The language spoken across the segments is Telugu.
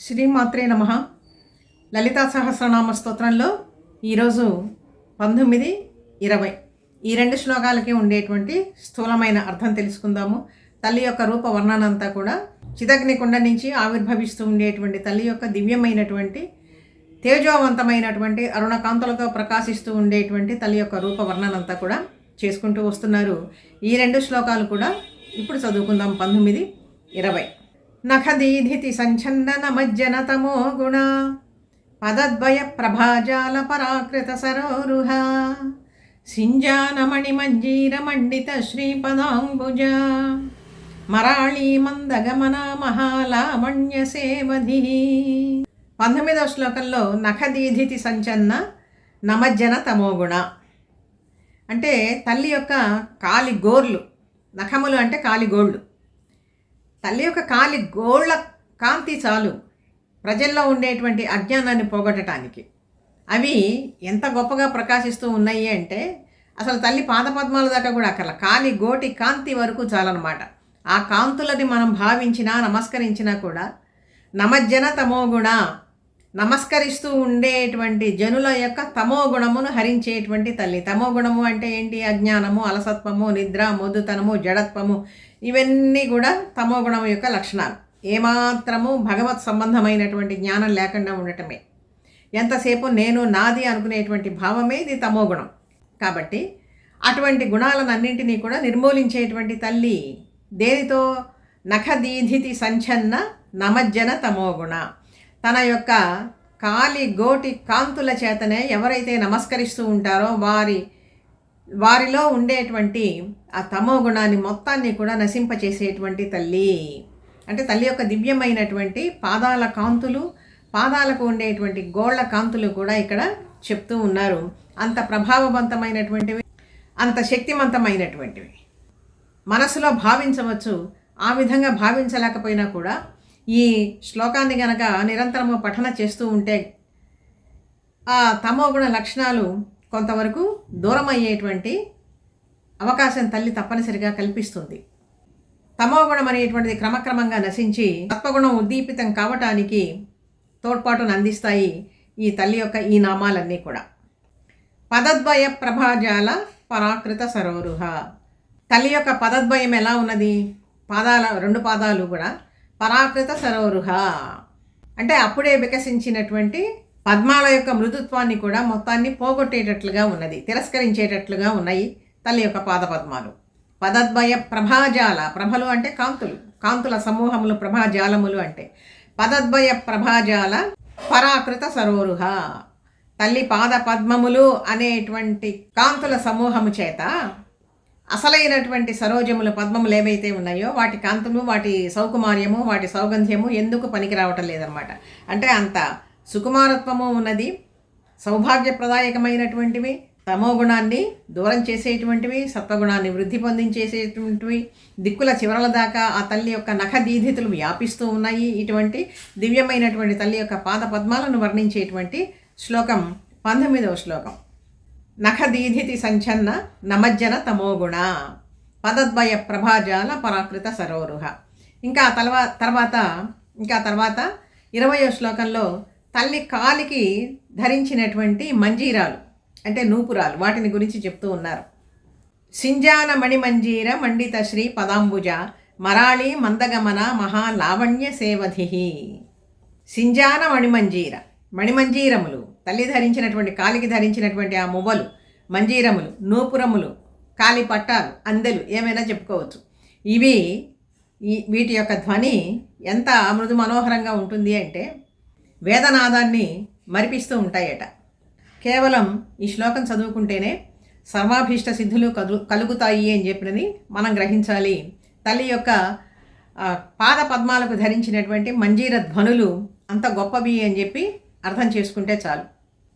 శ్రీమాత్రే నమ. లలితా సహస్రనామ స్తోత్రంలో ఈరోజు పంతొమ్మిది ఇరవై. ఈ రెండు శ్లోకాలకి ఉండేటువంటి స్థూలమైన అర్థం తెలుసుకుందాము. తల్లి యొక్క రూప వర్ణన అంతా కూడా చిదగ్నికుండ నుంచి ఆవిర్భవిస్తూ ఉండేటువంటి తల్లి యొక్క దివ్యమైనటువంటి తేజోవంతమైనటువంటి అరుణకాంతులతో ప్రకాశిస్తూ ఉండేటువంటి తల్లి యొక్క రూప వర్ణన అంతా కూడా చేసుకుంటూ వస్తున్నారు. ఈ రెండు శ్లోకాలు కూడా ఇప్పుడు చదువుకుందాం. పంతొమ్మిది ఇరవై. నఖదీధితి సంఛందన మజ్జన తమో గుణ పదద్వయ ప్రభాజాల పరాకృత సరోరుహ సింజానమణి మంజీర మండిత శ్రీపదాంబుజ మరాళీ మందగమన మహాలామణ్య సేవధి పంతొమ్మిదవ శ్లోకంలో నఖదీధితి సంచన్న నమజ్జన తమోగుణ అంటే తల్లి యొక్క కాలి గోర్లు నఖములు అంటే కాలి గోళ్ళు తల్లి యొక్క కాలి గోళ్ళ కాంతి చాలు ప్రజల్లో ఉండేటువంటి అజ్ఞానాన్ని పోగొట్టడానికి అవి ఎంత గొప్పగా ప్రకాశిస్తూ ఉన్నాయి అంటే అసలు తల్లి పాదపద్మాల దాకా కూడా అక్కడ కాలి గోటి కాంతి వరకు చాలన్నమాట. ఆ కాంతులని మనం భావించినా నమస్కరించినా కూడా నమజ్జన తమోగుణ నమస్కరిస్తూ ఉండేటువంటి జనుల యొక్క తమో గుణమును హరించేటువంటి తల్లి. తమో గుణము అంటే ఏంటి? అజ్ఞానము అలసత్వము నిద్ర మొద్దుతనము జడత్వము ఇవన్నీ కూడా తమో గుణం యొక్క లక్షణాలు. ఏమాత్రము భగవత్ సంబంధమైనటువంటి జ్ఞానం లేకుండా ఉండటమే. ఎంతసేపు నేను నాది అనుకునేటువంటి భావమే ఇది తమో గుణం. కాబట్టి అటువంటి గుణాలన్నింటినీ కూడా నిర్మూలించేటువంటి తల్లి దేనితో? నఖదీధితి సంచన్న నమజ్జన తమోగుణ తన యొక్క కాలి గోటి కాంతుల చేతనే ఎవరైతే నమస్కరిస్తూ ఉంటారో వారి వారిలో ఉండేటువంటి ఆ తమో గుణాన్ని మొత్తాన్ని కూడా నశింపచేసేటువంటి తల్లి. అంటే తల్లి యొక్క దివ్యమైనటువంటి పాదాల కాంతులు పాదాలకు ఉండేటువంటి గోళ్ళ కాంతులు కూడా ఇక్కడ చెప్తూ ఉన్నారు. అంత ప్రభావవంతమైనటువంటివి అంత శక్తివంతమైనటువంటివి మనసులో భావించవచ్చు ఆ విధంగా భావించలేకపోయినా కూడా ఈ శ్లోకాన్ని గనక నిరంతరము పఠన చేస్తూ ఉంటే ఆ తమోగుణ లక్షణాలు కొంతవరకు దూరం అయ్యేటువంటి అవకాశం తల్లి తప్పనిసరిగా కల్పిస్తుంది. తమోగుణం అనేటువంటిది క్రమక్రమంగా నశించి తత్వగుణం ఉద్దీపితం కావటానికి తోడ్పాటును అందిస్తాయి ఈ తల్లి యొక్క ఈ నామాలన్నీ కూడా. పదద్వయ ప్రభాజాల పరాకృత సరోరుహ. తల్లి యొక్క పదద్వయం ఎలా ఉన్నది? పాదాల రెండు పాదాలు కూడా పరాకృత సరోరుహ. అంటే అప్పుడే వికసించినటువంటి పద్మాల యొక్క మృదుత్వాన్ని కూడా మొత్తాన్ని పోగొట్టేటట్లుగా ఉన్నది తిరస్కరించేటట్లుగా ఉన్నాయి తల్లి యొక్క పాదపద్మాలు పదద్వయ ప్రభాజాల ప్రభలు అంటే కాంతులు కాంతుల సమూహములు ప్రభాజాలములు అంటే. పదద్వయ ప్రభాజాల పరాకృత సరోరుహ. తల్లి పాద పద్మములు అనేటువంటి కాంతుల సమూహము చేత అసలైనటువంటి సరోజములు పద్మములు ఏవైతే ఉన్నాయో వాటి కాంతులు వాటి సౌకుమార్యము వాటి సౌగంధ్యము ఎందుకు పనికి రావటం లేదనమాట అంటే అంత సుకుమారత్వము ఉన్నది సౌభాగ్యప్రదాయకమైనటువంటివి తమో గుణాన్ని దూరం చేసేటువంటివి సత్వగుణాన్ని వృద్ధి పొందించేసేటువంటివి దిక్కుల చివరల దాకా ఆ తల్లి యొక్క నఖ దీధితులు వ్యాపిస్తూ ఉన్నాయి. ఇటువంటి దివ్యమైనటువంటి తల్లి యొక్క పాద పద్మాలను వర్ణించేటువంటి శ్లోకం పంతొమ్మిదవ శ్లోకం. నఖ దీధితి సంచన్న నమజ్జన తమోగుణ పదద్వయ ప్రభాజాల పరాకృత సరోరుహ. ఇంకా తర్వా తర్వాత ఇంకా తర్వాత ఇరవయో శ్లోకంలో తల్లి కాలికి ధరించినటువంటి మంజీరాలు అంటే నూపురాలు వాటిని గురించి చెప్తూ ఉన్నారు. సింజాన మణిమంజీర మండిత శ్రీ పదాంబుజ మరాళి మందగమన మహాలావణ్య సేవధి సింజాన మణిమంజీర మణిమంజీరములు తల్లి ధరించినటువంటి కాలికి ధరించినటువంటి ఆ మువ్వలు మంజీరములు నూపురములు కాలి పట్టాలు అందెలు ఏమైనా చెప్పుకోవచ్చు. ఇవి ఈ వీటి యొక్క ధ్వని ఎంత మృదు మనోహరంగా ఉంటుంది అంటే వేదనాదాన్ని మరిపిస్తూ ఉంటాయట. కేవలం ఈ శ్లోకం చదువుకుంటేనే సర్వాభీష్ట సిద్ధులు కలు కలుగుతాయి అని చెప్పినది మనం గ్రహించాలి. తల్లి యొక్క పాద పద్మాలకు ధరించినటువంటి మంజీర ధ్వనులు అంత గొప్పవి అని చెప్పి అర్థం చేసుకుంటే చాలు.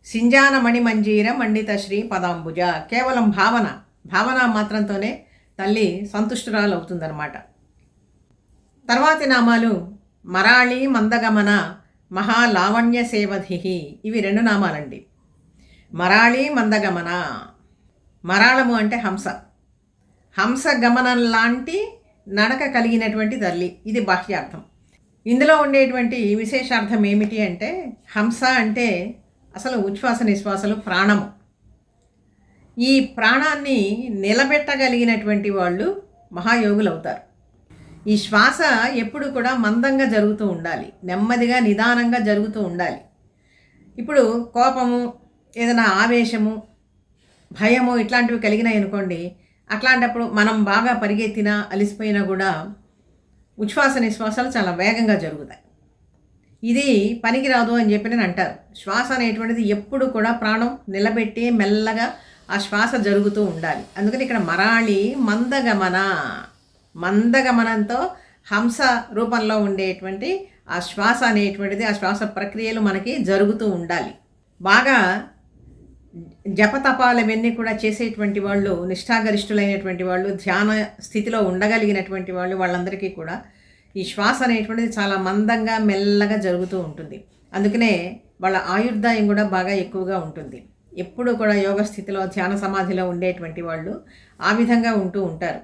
సింజాన మణి మంజీర మండిత శ్రీ పదాంబుజ. కేవలం భావన భావన మాత్రంతోనే తల్లి సంతుష్టురాలు అవుతుందన్నమాట తర్వాతి నామాలు మరాళి మందగమన మహాలావణ్య సేవధిహి ఇవి రెండు నామాలండి. మరాళి మందగమన. మరాళము అంటే హంస. హంస గమనం లాంటి నడక కలిగినటువంటి తల్లి. ఇది బాహ్యార్థం. ఇందులో ఉండేటువంటి విశేషార్థం ఏమిటి అంటే హంస అంటే అసలు ఉచ్ఛ్వాస నిశ్వాసలు ప్రాణము. ఈ ప్రాణాన్ని నిలబెట్టగలిగినటువంటి వాళ్ళు మహాయోగులు అవుతారు ఈ శ్వాస ఎప్పుడు కూడా మందంగా జరుగుతూ ఉండాలి. నెమ్మదిగా నిదానంగా జరుగుతూ ఉండాలి. ఇప్పుడు కోపము ఏదైనా ఆవేశము భయము ఇట్లాంటివి కలిగినాయి అనుకోండి అట్లాంటప్పుడు మనం బాగా పరిగెత్తినా అలిసిపోయినా కూడా ఉచ్ఛ్వాస నిశ్వాసాలు చాలా వేగంగా జరుగుతాయి. ఇది పనికిరాదు అని చెప్పి నేను అంటారు. శ్వాస అనేటువంటిది ఎప్పుడు కూడా ప్రాణం నిలబెట్టి మెల్లగా ఆ శ్వాస జరుగుతూ ఉండాలి. అందుకని ఇక్కడ మరాళి మందగమన మందగమనంతో హంస రూపంలో ఉండేటువంటి ఆ శ్వాస అనేటువంటిది ఆ శ్వాస ప్రక్రియలు మనకి జరుగుతూ ఉండాలి. బాగా జపతపాలవన్నీ కూడా చేసేటువంటి వాళ్ళు నిష్ఠాగరిష్ఠులైనటువంటి వాళ్ళు ధ్యాన స్థితిలో ఉండగలిగినటువంటి వాళ్ళు వాళ్ళందరికీ కూడా ఈ శ్వాస అనేటువంటిది చాలా మందంగా మెల్లగా జరుగుతూ ఉంటుంది. అందుకనే వాళ్ళ ఆయుర్దాయం కూడా బాగా ఎక్కువగా ఉంటుంది. ఎప్పుడు కూడా యోగ స్థితిలో ధ్యాన సమాధిలో ఉండేటువంటి వాళ్ళు ఆ విధంగా ఉంటూ ఉంటారు.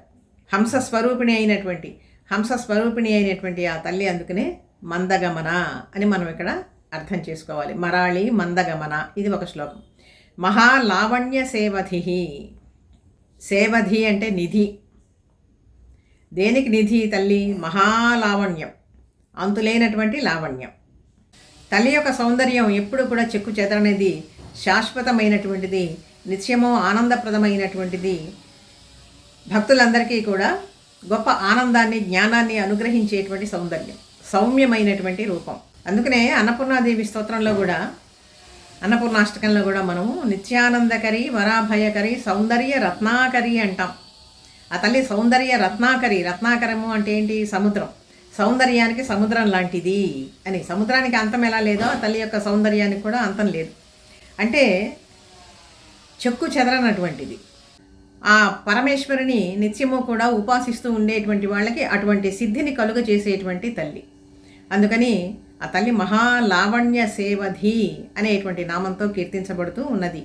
హంస స్వరూపిణి అయినటువంటి హంస స్వరూపిణి అయినటువంటి ఆ తల్లి అందుకనే మందగమన అని మనం ఇక్కడ అర్థం చేసుకోవాలి. మరాళి మందగమన ఇది ఒక శ్లోకం. మహాలావణ్య సేవధి సేవధి అంటే నిధి. దేనికి నిధి తల్లి? మహాలావణ్యం. అంతులేనటువంటి లావణ్యం. తల్లి యొక్క సౌందర్యం ఎప్పుడు కూడా చెక్కు చెదరనేది శాశ్వతమైనటువంటిది నిత్యమో ఆనందప్రదమైనటువంటిది భక్తులందరికీ కూడా గొప్ప ఆనందాన్ని జ్ఞానాన్ని అనుగ్రహించేటువంటి సౌందర్యం సౌమ్యమైనటువంటి రూపం. అందుకనే అన్నపూర్ణాదేవి స్తోత్రంలో కూడా అన్నపూర్ణాష్టకంలో కూడా మనము నిత్యానందకరి వరాభయకరి సౌందర్య రత్నాకరి అంటాం. ఆ తల్లి సౌందర్య రత్నాకరి రత్నాకరము అంటే ఏంటి? సముద్రం. సౌందర్యానికి సముద్రం లాంటిది అని. సముద్రానికి అంతం ఎలా లేదో ఆ తల్లి యొక్క సౌందర్యానికి కూడా అంతం లేదు. అంటే చెక్కు చెదరనటువంటిది. ఆ పరమేశ్వరుని నిత్యము కూడా ఉపాసిస్తూ ఉండేటువంటి వాళ్ళకి అటువంటి సిద్ధిని కలుగ చేసేటువంటి తల్లి. అందుకని ఆ తల్లి మహాలావణ్య సేవధి అనేటువంటి నామంతో కీర్తించబడుతూ ఉన్నది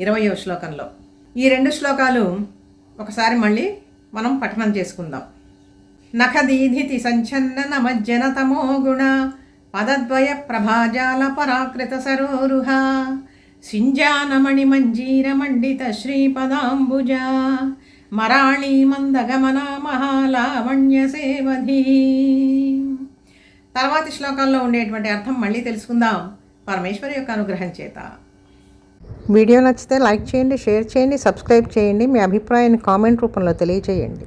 ఇరవయో శ్లోకంలో. ఈ రెండు శ్లోకాలు ఒకసారి మళ్ళీ మనం పఠనం చేసుకుందాం. నఖదీధితి సంచన్న నమజ్జన తమో గుణ పదద్వయ ప్రభాజాల పరాకృత సరోరుహ మండీత శ్రీపదాంబుజ మరాళీ మందగమన మహాలావణ్య సేవధీ తర్వాతి శ్లోకాల్లో ఉండేటువంటి అర్థం మళ్ళీ తెలుసుకుందాం. పరమేశ్వరి యొక్క అనుగ్రహం చేత. వీడియో నచ్చితే లైక్ చేయండి షేర్ చేయండి సబ్స్క్రైబ్ చేయండి. మీ అభిప్రాయాన్ని కామెంట్ రూపంలో తెలియచేయండి